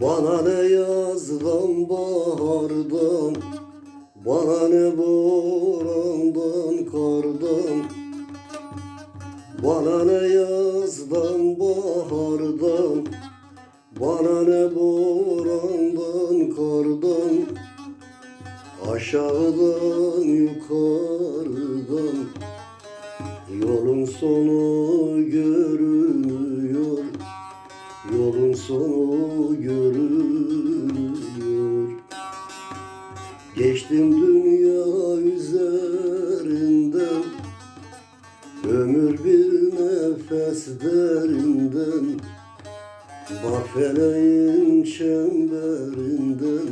Bana ne yazdan bahardan Bana ne borandan kardan. Bana ne yazdan bahardan Bana ne borandan kardan. Aşağıdan yukarıdan Yolun sonu Yolun sonu görünüyor. Geçtim dünya üzerinden Ömür bir nefes derinden Bak feleğin çemberinden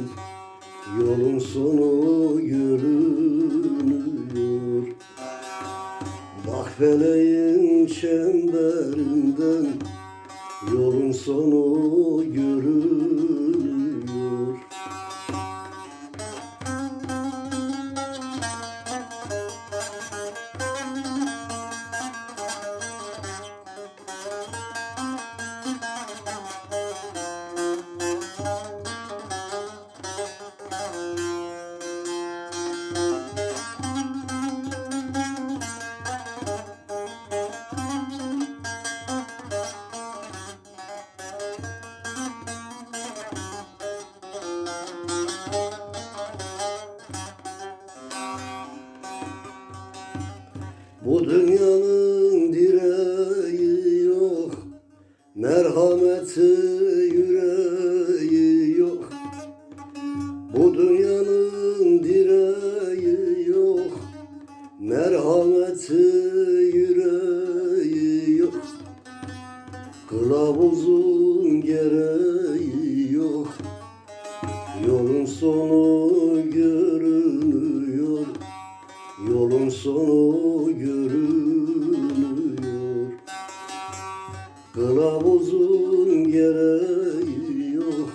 Yolun sonu görünüyor. Bak feleğin çemberinden Yolun sonu görünüyor Bu dünyanın direği yok Merhameti yüreği yok. Bu dünyanın direği yok Merhameti yüreği yok. Kılavuzun gereği Kılavuzun gereği yok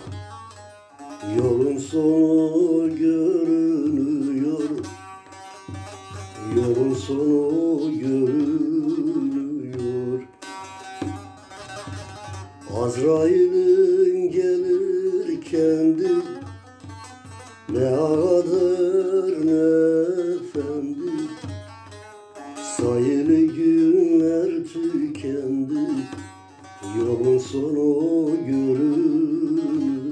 Yolun sonu görünüyor. Yolun sonu görünüyor. Azrail'in gelir kendi. Ne ağadır ne efendi. Sayılı günler tükendi Yolun sonu görünüyor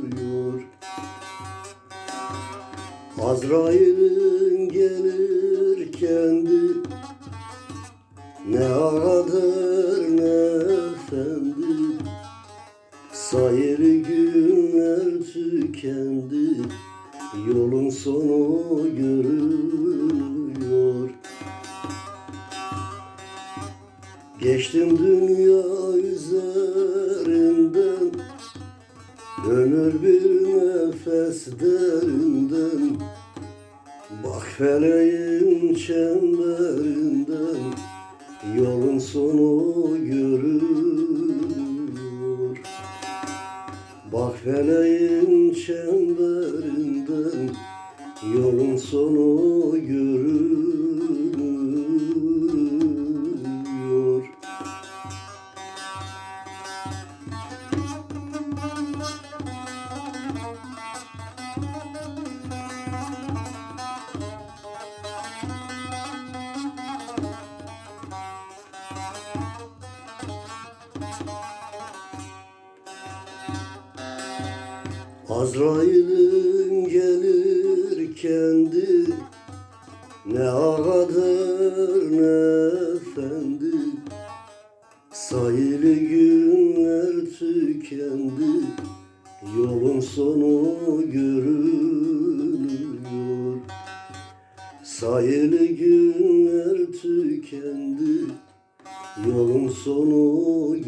Azrail'in gelir kendi. Ne ağadır ne efendi. Sayılı günler tükendi. Yolun sonu görünüyor Geçtim dünya üzerinden bir nefes derinden Bak feleğin çemberinden Yolun sonu görünüyor. Bak feleğin çemberinden Yolun sonu görünüyor Azrail'in gelir kendi. Ne ağadır ne efendi. Sayılı günler tükendi. Yolun sonu görünüyor. Sayılı günler tükendi. Yolun sonu